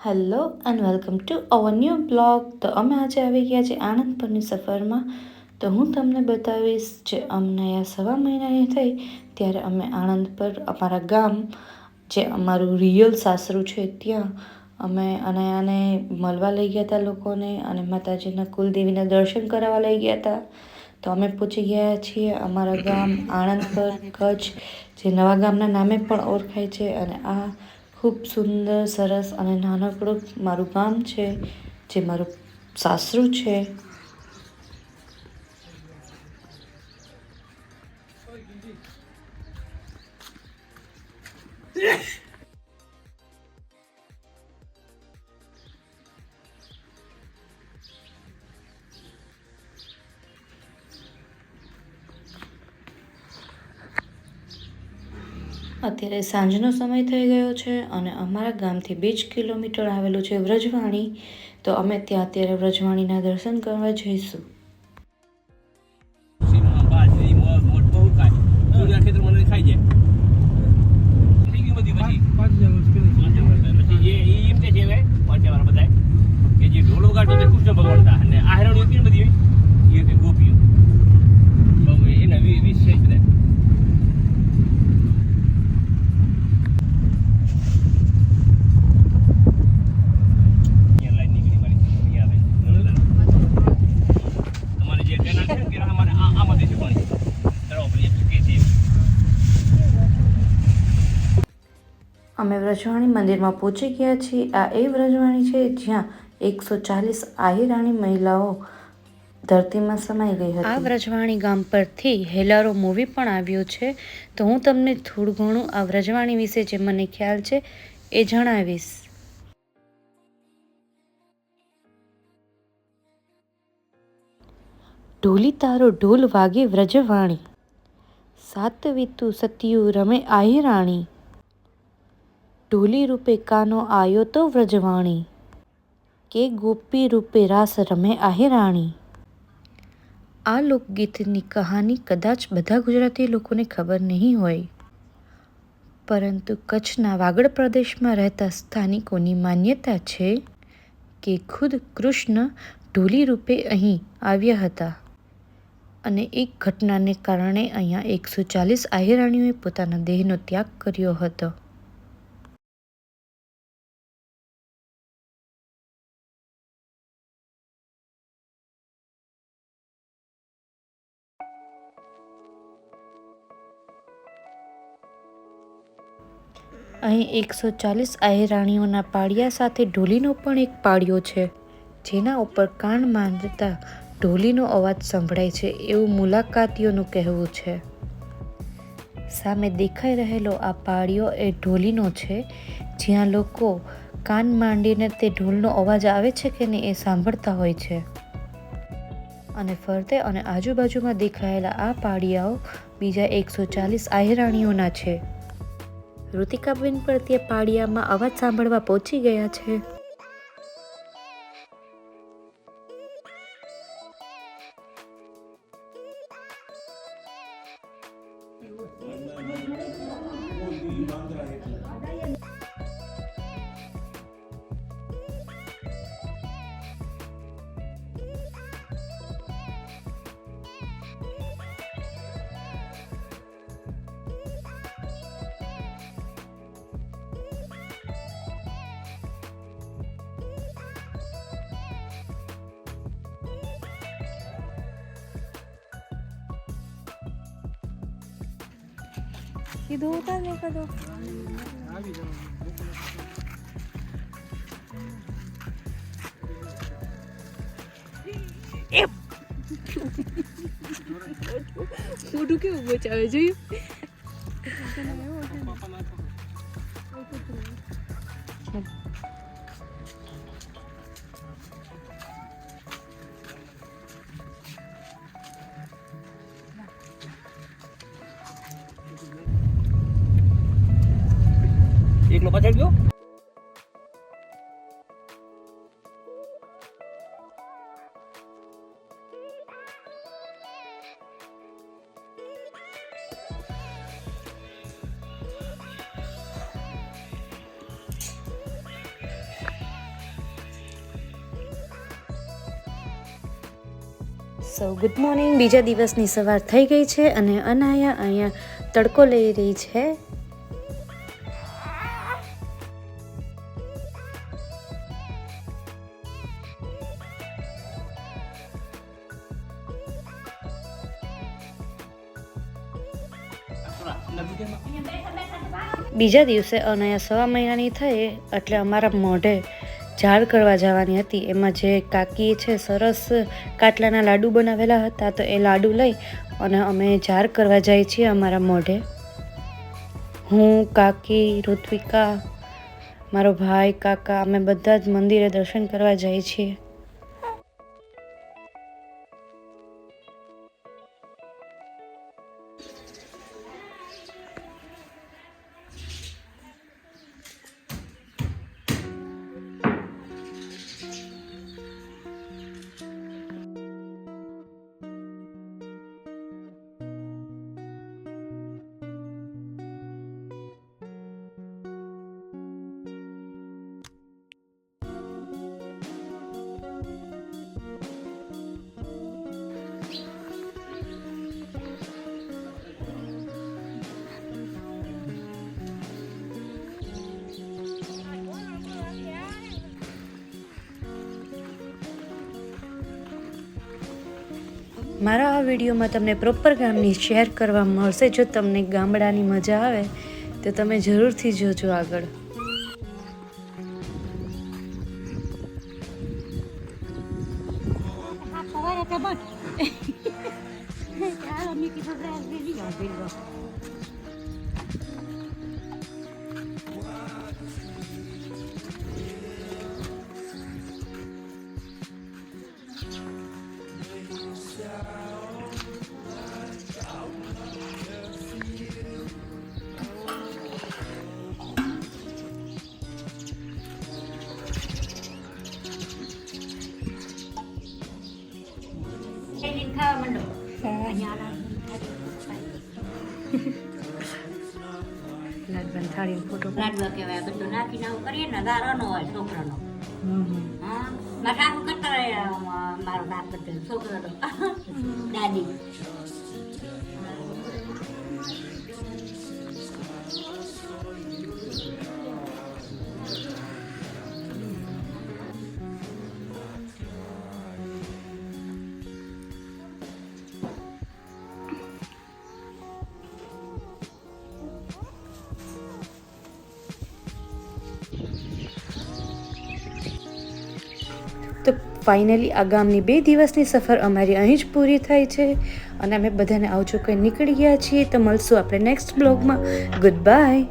Hello and welcome to our new blog તો અમે આજે આવી ગયા છે આણંદ પરની સફરમાં. તો હું તમને બતાવીશ જે અમને આ સવા મહિનાની થઈ, ત્યારે અમે આણંદ પર અમારા ગામ, જે અમારું રિયલ સાસરું છે, ત્યાં અમે અને આને મળવા લઈ ગયા હતા લોકોને અને માતાજીના કુલદેવીના દર્શન કરાવવા લઈ ગયા હતા તો અમે પહોંચી ગયા છીએ અમારા ગામ આણંદ પર, કચ્છ, જે નવા ગામના નામે પણ ઓળખાય છે અને આ ખૂબ સુંદર સરસ અને નાનકડું મારું ગામ છે જે મારું સાસરું છે. અત્યારે સાંજનો સમય થઈ ગયો છે અને અમારા ગામથી બે જ કિલોમીટર આવેલું છે વ્રજવાણી તો અમે ત્યાં અત્યારે વ્રજવાણીના દર્શન કરવા જઈશું ભગવાન બાજરી, મગ, મઠ બધી ખાય. સૂર્યા ગોપીઓ મને ખાઈ જાય. થઈ ગયું બધી પછી. પાંચ વર્ષ. પછી એ- ઈ એમ કે છે હવે, પાંચેવાળા બધાય, કે જે ઢોલો ગાઢો તે કૃષ્ણ ભગવાન હતા. અને આ હેરાણીઓ કેવી બધી હોય? એ કે ગોપીઓ. બહુ એના વી- વીસ છે જ બધા. અહીંયા લાઈન નીકળી મારી. અહીંયા આવે. તમારે જે કેનાલ છે ને, કેનાલ અમારે આ- આમાંથી છે પાણી. તળાવ પર એક કે છે. અમે વ્રજવાણી મંદિરમાં પહોંચી ગયા છીએ. આ એ વ્રજવાણી છે જ્યાં એકસો ચાલીસ આહિરાણી મહિલાઓ ધરતીમાં સમાઈ ગઈ હતી. આ વ્રજવાણી ગામ પરથી હેલારો મૂવી પણ આવ્યો છે. તો હું તમને થોડું ઘણું આ વ્રજવાણી વિશે જે મને ખ્યાલ છે એ જણાવીશ. ઢોલી તારો ઢોલ વાગે વ્રજવાણી. સાત વિતુ સતિયું રમે આહિરાણી. ઢોલી રૂપે કાનો આયો તો વ્રજવાણી. કે ગોપી રૂપે રાસ રમે આહિરાણી આ લોકગીતની કહાની કદાચ બધા ગુજરાતી લોકોને ખબર નહીં હોય. પરંતુ કચ્છના વાગડ પ્રદેશમાં રહેતા સ્થાનિકોની માન્યતા છે કે ખુદ કૃષ્ણ ઢોલી રૂપે અહીં આવ્યા હતા. અને એક ઘટનાને કારણે અહીંયા એકસો ચાલીસ આહિરાણીઓએ પોતાના દેહનો ત્યાગ કર્યો હતો. અહીં એકસો ચાલીસ આહિરાણીઓના પાળિયા સાથે ઢોલીનો પણ એક પાળિયો છે, જેના ઉપર કાન માંડતા ઢોલીનો અવાજ સંભળાય છે એવું મુલાકાતીઓનું કહેવું છે. સામે દેખાઈ રહેલો આ પાળિયો એ ઢોલીનો છે, જ્યાં લોકો કાન માંડીને તે ઢોલનો અવાજ આવે છે કે નહીં એ સાંભળતા હોય છે. અને ફરતે અને આજુબાજુમાં દેખાયેલા આ પાળિયાઓ બીજા એકસો ચાલીસ આહિરાણીઓના છે. ઋતિકાબેન પણ તે પાળિયામાં અવાજ સાંભળવા પહોંચી ગયા છે. કીધું ઉતાર ને કદો મોઢું કેવું બચાવે જોયું એટલો પછાડ ગયો? સો ગુડ મોર્નિંગ બીજા દિવસની સવાર થઈ ગઈ છે અને અનાયા અહીંયા તડકો લઈ રહી છે. બીજા દિવસે અનયા સવા મહિનાની થઈ એટલે અમારા મોઢે ઝાડ કરવા જવાની હતી. એમાં જે કાકી છે સરસ કાટલાના લાડુ બનાવેલા હતા તો એ લાડુ લઈ અને અમે ઝાડ કરવા જઈએ છીએ અમારા મોઢે. હું, કાકી, ઋત્વિકા, મારો ભાઈ, કાકા, અમે બધા જ મંદિરે દર્શન કરવા જઈએ છીએ. મારા આ વિડીયોમાં તમને પ્રોપર ગામની શેર કરવા મળશે. જો તમને ગામડાની મજા આવે, તો તમે જરૂરથી જોજો આગળ. લાડવાન થાળી ફોટો. લાડવા કહેવાય બધું નાખીને આવું કરીએ ને દારાનો હોય છોકરાનો. હા મારા કરતા મારો બાપ બધું છોકરો દાદી. ફાઇનલી આગામની બે દિવસની સફર અમારી અહીં જ પૂરી થાય છે. અને અમે બધાને આવજો કંઈ નીકળી ગયા છીએ. તો મળશું આપણે નેક્સ્ટ બ્લોગમાં. Good bye